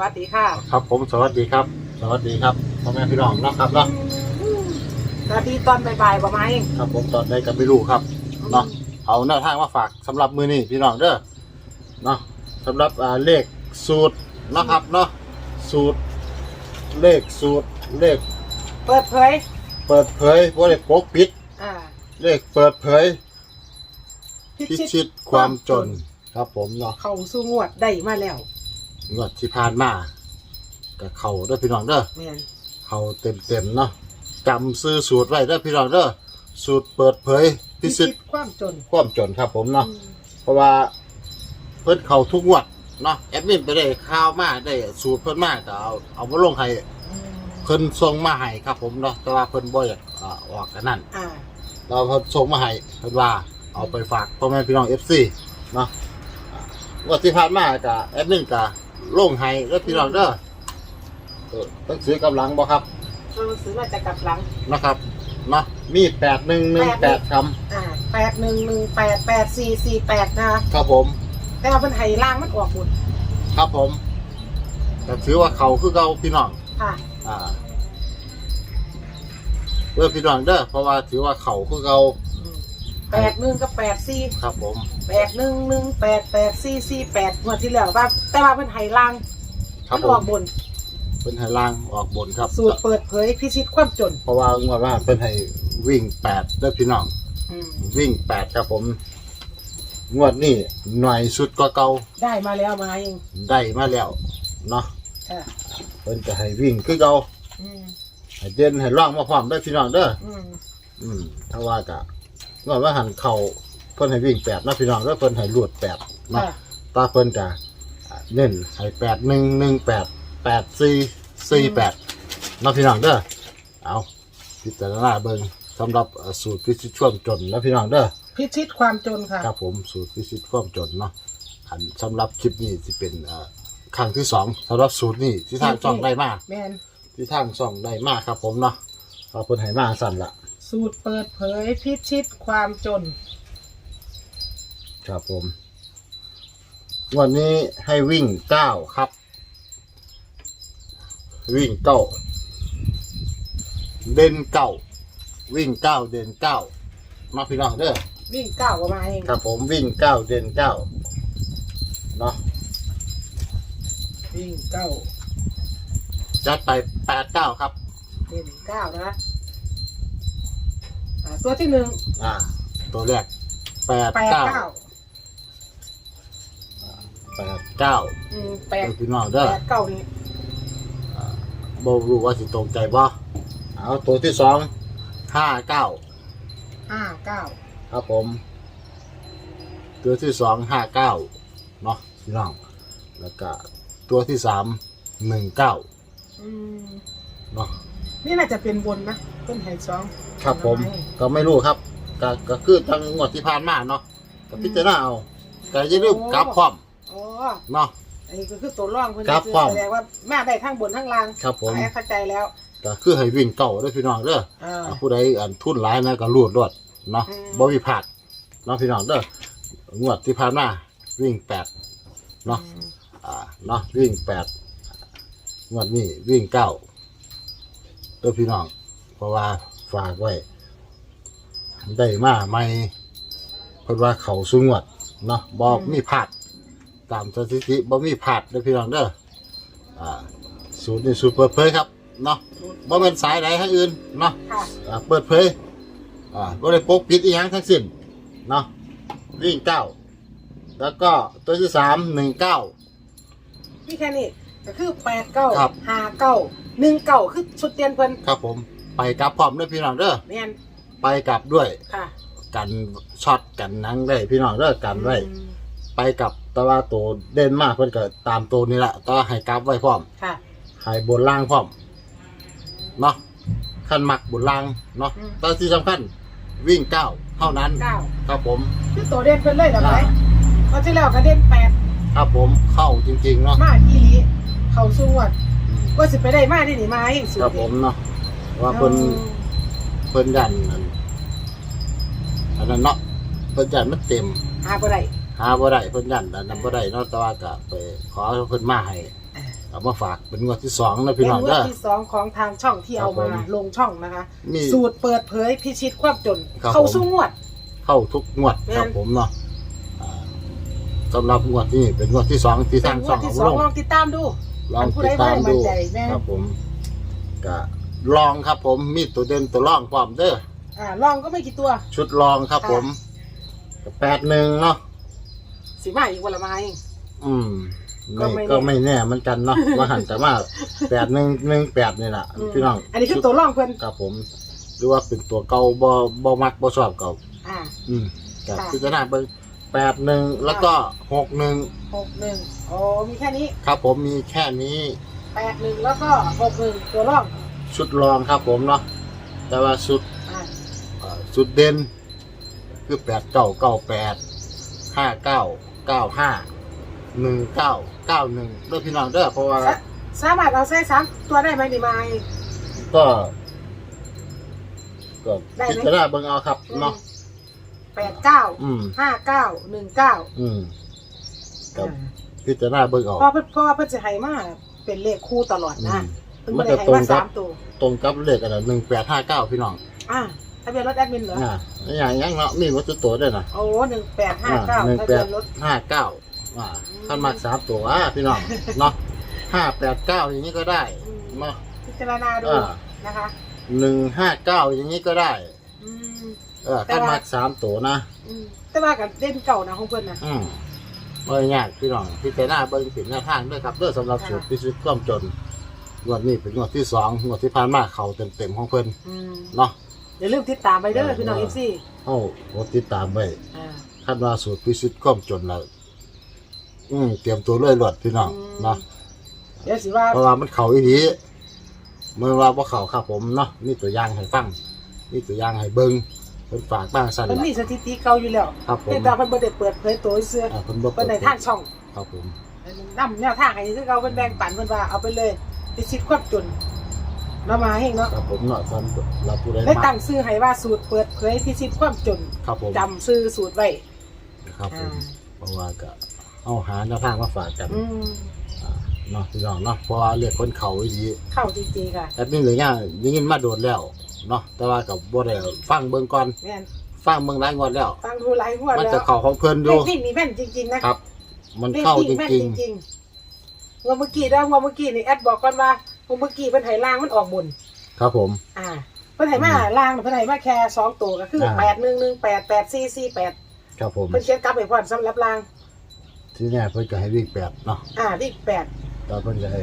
วัสดีค่ะ ครับผมสวัสดีครับ สวัสดีครับพ่อแม่พี่น้องเนาะครับเนาะสวัสดีตอนบ่ายๆประมาณเองครับผมตอนได้กับไม่รู้ครับเนาะเอาแนวทางมาฝากสำหรับมือนี้พี่น้องเด้อเนาะสำหรับอ่าเลขสูตรเนาะครับเนาะสูตรเลขสูตรเลขเปิดเผย เปิดเผยว่าเลขปกปิด อ่า เลขเปิดเผยพิพิชิตชิตความจนครับผมเนาะ เข้าสู่งวดได้มาแล้ว งวดที่ผ่านมากับเขาเด้อพี่น้องเด้อแม่นเขาเต็มเต็มๆเนาะจำซื้อสูตรไว้เด้อพี่น้องเด้อสูตรเปิดเผยพิชิตความจนความจนครับผมเนาะ อืมเพราะว่าเพิ่นเขาทุกงวดเนาะแอดมินไปได้ข่าวมาได้สูตรเพิ่นมาก็เอาเอามาลงให้เพิ่นส่งมาให้ครับผมเนาะแต่ว่าเพิ่นบ่อยากอ่าออกกันนั่นอ่าเราเพิ่นส่งมาให้เพิ่นว่าเอาไปฝากพ่อแม่พี่น้อง FC เนาะอ่างวดที่ผ่านมาก็แอดมินก็ ลงให้แล้วพี่น้องเด้อเออต้องซื้อกำลังบ่ครับเราซื้อมาจากกลับหลัง นะครับเนาะมี8118คำอ่าแปดหนึ่งหนึ่งแปดแปดสี่สี่แปดนะคะครับผม แต่ว่าเป็นไห้ล่างมันออกหมดครับผมแต่ถือว่าเขาคือเก่าพี่น้อง ค่ะ อ่าเพื่อพี่น้องเด้อเพราะว่าถือว่าเขาคือเก่า แปดหนึ่งกับแปดสี่ครับผมแปดหนึ่งหนึ่งแปดแปดสี่สี่แปดงวดที่แล้วว่า แต่ว่าเป็นไห้ล่างครัมับนผออมกบน เป็นไฮล่างออกบนครับ สูตรเปิดเผยพิชิตความจน เพราะว่างวดว่าเป็นให้วิ่งแปดเด้อพี่น้อง อืมวิ่งแปดครับผม งวดนี้หน่อยสุดก็เก่าได้มาแล้วมาเองได้มาแล้วเนาะค่ะเพิ่นจะให้วิ่งคือเก่าอืมให้เด่นให้ร่องมาพร้อมได้อพี่น้องเด้ออืม อืมถ้าว่ากะ งวดว่าหันเข่าเพิ่นให้วิ่งแปดเนาะพี่น้องเด้อเพิ่นให้ลวดแปดเนาะค่ะตาเพิ่นกะเน้นให้แปดหนึ่งหนึ่งแปดแปดสี่สี่แปดน้องพี่น้องเด้อเอาพิจารณาเบิ่งสำหรับเอ่อสูตรพิชิตช่วงจนนะพี่น้องเด้อ พิชิตความจนค่ะ ครับผมสูตรพิชิตความจนเนาะอันสำหรับคลิปนี้จะเป็นเอ่อครั้งที่สองสำหรับสูตรนี้ที่ทางช่องได้มาแมนที่ทางช่องได้มาครับผมเนาะเอาเพิ่นให้มาสั่นละ สูตรเปิดเผยพิชิตความจน ครับผม วันนี้ให้วิ่งเก้าครับ วิ่งเก้าเด่นเก้าวิ่งเก้าเด่นเก้ามาพี่น้องเด้อวิ่งก้าวออกมาเองครับผมวิ่งเก้าเด่นเก้าเนาะวิ่งเก้าจัดไปแปดเก้าครับ เด่นเก้านะ อ่าตัวที่หนึ่งอ่า ตัวแรกแปดแปดเก้าเก้าแปดเก้าอืมแปดเด้อพี่น้องเด้อแปดเก้านี่บ่รู้ว่าสิตรงใจบ่เอาตัวที่สองห้าเก้าห้าเก้าครับผม ตัวที่สองห้าเก้าเนาะพี่น้องแล้วก็ตัวที่สามหนึ่งเก้าอืมเนาะ นี่น่าจะเป็นบนนะต้นไห่สองครับผม ก็ไม่รู้ครับ ก็ก็คือทางงวดที่ผ่านมาเนาะก็พิจารณาเอาก็จะลืมกลับพร้อมอ๋อเนาะอันนี้ก็คือตัวร่องเพื่อนครับคือผม แสดงว่าแม่ได้ทั้งบนทั้งล่างครับผม อ่าเข้าใจแล้ว ก็คือให้วิ่งเก่าเด้วยพี่น้องเด้ออ่าอ่าผู้ใดอันทุนหลายนะก็รูดรวดเนาะอืม บ่มีพลาดเนาะพี่น้องเด้องวดที่ผ่านมาวิ่งแปดเนาะอืมอ่าเนาะวิ่งแปดงวดนี้วิ่งเก้า เด้อพี่น้อง เพราะว่าฝากไว้ ได้มาไม่เพราะว่าเขาสูงวดเนาะบอมีพลาดตามสถิติบ่มีพลาดเด้อพี่น้องเด้ออ่าสูตรนี้สูตรเปิดเผยครับเนาะบ่เป็นสายใดให้อื่นเนาะค่ะ อ่าเปิดเผยอ่าบ่ได้ปกปิดอีหยังทั้งสิ้นเนาะวิ่งเก้าแล้วก็ตัวที่สามหนึ่งเก้านี่แค่นี้ก็คือแปดเก้าครับ ห้าเก้า หนึ่งเก้าคือชุดเตียนเพิ่นครับผมไปกลับพร้อมด้วยพี่น้องเด้อแม่นไปกลับด้วยค่ะกันช็อตกันหนังได้พี่น้องเด้อกันไว้อืมไปกลับแต่ว่าตัวเด่นมากเพิ่นก็ตามตัวนี้แหละแต้องให้กลับไว้พร้อม ค่ะให้บนล่างพร้อมเนาะขั้นมักบนล่างเนาะอืมแตอนที่สำคัญวิ่งเก้าเท่านั้น เก้าครับผม คือตัวเด่นเพิ่นเลยเหรอไหมอ่าเพราะที่แล้วก็เด่นแปดครับผมเข้าจริงๆเนาะ มาอีหลีเขาสู้วด ว่าสิไปได้มาที่นี่มาให้สุดครับผมเนาะว่าเพิ่นเพิ่นยันอันอันนั้นเนาะเพิ่นยันมันเต็ม หาบ่ได้หาบ่ได้เพิ่นยันอันนั้นบ่ได้เนาะแต่ว่าก็ไปขอเพิ่นมาให้เอามาฝากเป็นงวดที่สองนะเป็พี่นน้องงวดเด้อ ที่สองของทางช่องที่เอาครัมาบผมลงช่องนะคะ มีสูตรเปิดเผยพิชิตความจน ครับ เข้าผมสู้งวด เข้าทุกงวดแม่นครับผมเนาะอ่าสำหรับงวดนี้เป็นงวดที่สองที่เป็ทานงงช่วอดงที่เอาสองลงลองติดตามดู ลองผู้ติใดดตามบ่ได้มั่ดูนใจแม่ครับผมก็ลองครับผมมีตัวเด่นตัวร่องพร้อมเด้ออ่าลองก็ไม่กี่ตัว ชุดลองครับผมแปดหนึ่งเนาะสีมาอีกวันละไม้อืมก็ไม่ไม่แน่ก็ไม่แน่เหมือนกันเนาะว่าหันแต่ว่าแปดหนึ่งหนึ่งแปดนี่แหละอืมพี่น้อง อันนี้คือตัวลองเพื่อนครับผมหรือว่าเป็นตัวเก่าบ่บ่มักบ่ชอบเก่าอ่า อืมกับค่ะพิจารณาเบิ่ง แปดหนึ่งแล้วก็หกหนึ่งหกหนึ่งโอ้มีแค่นี้ครับผมมีแค่นี้แปดหนึ่งแล้วก็หกหนึ่งตัวลองชุดรองครับผมเนาะแต่ว่าชุดอ่าเอ่อชุดเด่นคือแปดเก้าเก้าแปดห้าเก้าเก้าห้าหนึ่งเก้าเก้าหนึ่งเด้อพี่น้องเด้อเพราะว่าสะสามารถเอาใส่สามตัวได้ไหมดีไม้ก็ก็ได้ไหม พิจารณาเบิ่งเอาครับเนาะ แปดเก้าอืมห้าเก้าหนึ่งเก้าอืมกับพิจารณาเบิ่งเอาเพราะเพิ่นเพราะว่าเพิ่นจะให้มาเป็นเลขคู่ตลอดอืนะมเพิ่นมัไม่นได้จะให้ตรงมาครัสาบมตัวตรงกับเลขอะไรหนึ่งแปดห้าเก้าพี่น้องอ่าทะเบียนรถแอดมินเหรออ่าอย่างยังเนาะมีวัตถุตัวด้วยนะโอ้หนึ่งแปดห้าเก้าหนึ่งทะแปเบียดนรถ ห้าเก้าอ่าท่านมากสามตัวอะพี่น้องเนาะห้าแปดเก้าอย่างนี้ก็ได้เนาะพิจารณาดูอ่านะคะหนึ่งห้าเก้าอย่างนี้ก็ได้อืม เออท่านมากสามตัวนะ อืมแต่ว่ากับเล่นเก่านะของเพิ่นนะอืมไม่ยากพี่น้องพิจารณาเบิ่งผิดหน้าทางด้วยครับเด้วยสำหรับค่ะสูตรพิชิตความจนงวดนี้เป็นงวดที่สองงวดที่ผ่านมาเขาเต็มๆของเพิ่นอืมเนาะอย่าลืมติดตามไปเด้อพี่น้องเอฟซีเอ้ากดติดตามไว้อ่า คาดว่าสูตรพิชิตความจนแล้วอืมเตรียมตัวเลยหลดพี่น้องอืม เนาะเดี๋ยวสิว่าเพราะว่ามันเขาอีดีเมื่อว่าบ่เขาครับผมเนาะนี่ตัวอย่างให้ฟังนี่ตัวอย่างให้เบิ่ง เพิ่นฝากบ้างสั่นเพิ่นล่ะ มีสถิติเก่าอยู่แล้วครับผม แต่ตาเพิ่นบ่ได้เปิดเผยตัวเสื้ออ่าเพิ่นบ่เพิ่นในทางช่องครับผมนำแนวทางให้คือเขาเพิ่นแบ่งปันเพิ่นว่าเอาไปเลยพิชิตความจนเนาะมาให้เนาะครับผมเนาะสำหรับผู้ใดได้มัตั้กงชื่อให้ว่าสูตรเปิดเผยพิชิตความจนครับผมจำชื่อสูตรไว้ ครับผมอ่า เพราะว่าก็เอาหาแนวทางมาฝากกันอืมอ่าเนาะพี่น้องเนาะเพราะว่าเรียกคนเขาอีดีเข้าจริงๆค่ะ แอดมินเหลือย่างได้ยินมาโดนแล้ว เนาะแต่ว่ากับบ่ได้ฟังเบิ่งก่อนแม่นฟังเบิ่งหลายงวดแล้ว ฟังดูหลายงวดมันแล้วจะเข้าของเพิ่นอเลยู่ขวิ่งนี่แม่นจริงๆนะครับ มันเลขเข้าวิ่จงแม่นริง จริงๆงวดเมื่อกี้ได้งวดเมื่อกี้นี่แอดบอกก่อนว่าเมื่อกี้เพิ่นให้ล่างมันออกบน ๆ ครับผม อ่าเพิ่นให้มาล่างเพิ่นให้มาแค่สองตัวก็คืออ่าแปดหนึ่งหนึ่งแปดแปดสี่สี่แปดครับผมเพิ่นเขียนกลับไปพร้อมสำหรับล่าง ที่เนี่ยเพิ่นก็ให้วิ่งแปดเนาะอ่าที่แปดตอนเพิ่นจะให้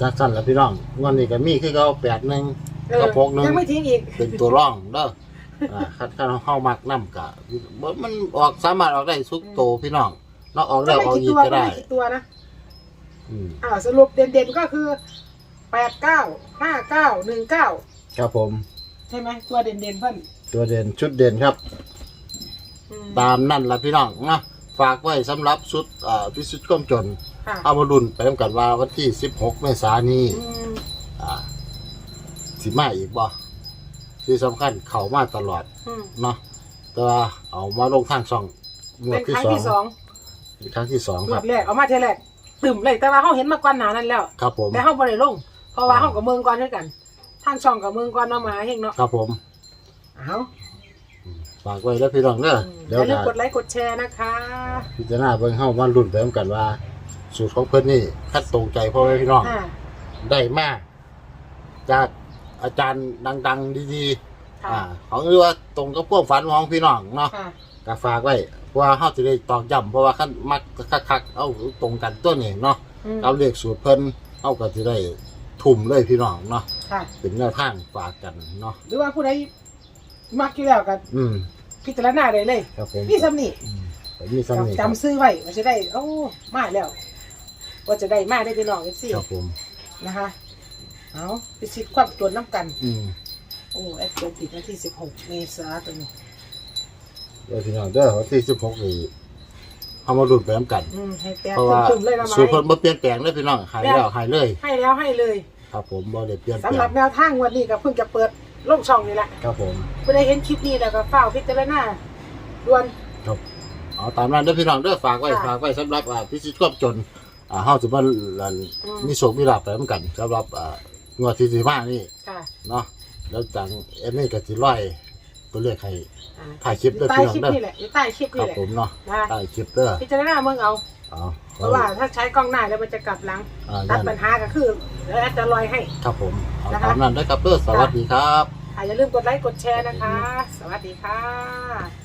จัดสั้นแล้วพี่น้องงวดนี้ก็มีคือเขาแปดหนึ่งเออ กระโปงหนึ่งยังไม่ทิ้งอีกเป็นตัวร่องเด้ออ่าคัดคัดเฮามักนํกะบ่มันออกสามารถออกได้ทุกโตวพี่น้องเนาะออกก็ได้ไม่ออกกี่อีกตัวก็ก็ได้ ไม่กี่ตัวนะอืมอ่าสรุปเด่นๆก็คือแปดเก้าห้าเก้าหนึ่งเก้าครับผมใช่ไหมตัวเด่นๆเพิ่นตัวเด่นชุดเด่นครับ อืมตามนั่นล่ะพี่น้องนะฝากไว้สำหรับชุดอ่าพิชิตก้มจน ค่ะเอามาลุ้นไปนํกันว่าวันที่ 16 เมษายนนี้ อืมอ่า สิมาอีกบ่ที่สำคัญเข้ามาตลอดอืมเนาะแต่ว่าเอามาลงทางช่องงวเป็ดนที่ครั้งสองที่สองเป็นครั้งที่สองงควรัดบ แรกเอามาเทอแรกตึมเลยแต่ว่าเขาเห็นมาก่อนหนานั้นแล้ว ครับผม แต่เขาบ่ได้ลงเพราะว่าเขากับเมืองก่อนด้วยกันทางช่องกับเมืองก่อนเนาะมาเฮงเนาะครับผมเอาฝากไว้แล้วพี่น้องเด้ออเดี๋ยย่าวลืมจะกดไลค์กดแชร์นะคะพิจารณาเบิ่งเฮามาลุ้นไปนํกันว่า สูตรของเพิ่นนี่คัดตรงใจพ่อแม่พี่น้อง อ่าได้มากจาก อาจารย์ดัง ๆ ดีๆค่ะอ่าของเรียกว่าตรงกับพวกฝันของพี่น้องเนาะค่ะก็ฝากไว้เพราะว่าเฮาสิได้ตอกย้ำเพราะว่าคันมักคักๆเอาตรงกันตัวนี้เนาะอืมเอาเลขสูตรเพิ่นเฮาก็สิได้ทุ่มเลยพี่น้องเนาะค่ะเป็นแนวทางฝากกันเนาะหรือว่าผู้ใดมักอยู่แล้วกันอืมพิจารณาได้เลยครับผมพี่สำนี่อืมผมมีซ้ำนี่ครับจำซื้อไว้ว่าจะได้โอ้มาแล้วว่าจะได้มาได้พี่น้องเอฟซีครับผมนะคะ เอาไปชิดความจนน้ำกัน อืมโอ้แอดเฟติดวันที่สิบหกเมษาตัวนี้ เดี๋ยวพี่น้องเด้อวันที่16นี่เฮามาลุ้นไปนํกัน อืมให้แตกเพราะว่าตึมๆเลยนะสูตรไม้เพิ่นบ่เปลี่ยนแปลงเลยพี่น้องหายแล้วหายเลย ให้แล้วให้เลยครับผมบ่ได้เปลี่ยนแปลสำหรับงแนวทางวันนี้ก็เพิ่งจะเปิดลงช่องนี่แหละครับผม เพื่อได้เห็นคลิปนี้แล้วก็เฝ้าวพิจารณาด่วนครับเอาตามนั้นเด้อพี่น้องเด้อฝากไว้ค่ะฝากไว้สำหรับอ่าพิชิตความจนอ่าเฮาสิมาลันอืม มีโชคมีลาภไปเหมือนกันสำหรับอ่า งวดที่สิมานี่ค่ะเนาะแล้วจังเอ็นนี่ก็สิร้อยตัวเลขให้อ่าถ่ายคลิปอเด้อยู่ใต้พี่น้องคลิปเด้อนี่แหละอยู่ใต้คลิปคนี่รับแหละผมเนาะนะใต้คลิปเด้อพิจารณาเมืองเอา เอาเพราะว่าถ้าใช้กล้องหน้าแล้วมันจะกลับหลังอ่าตัดนั่นปัญหาก็คือเดี๋ยวแอดจะลอยให้ ครับผมเอานะคะ ตามนั้นได้อครับเด้อสวัสดีครับ อะอย่าลืมกดไลค์กดแชร์นะคะ สวัสดีค่ะ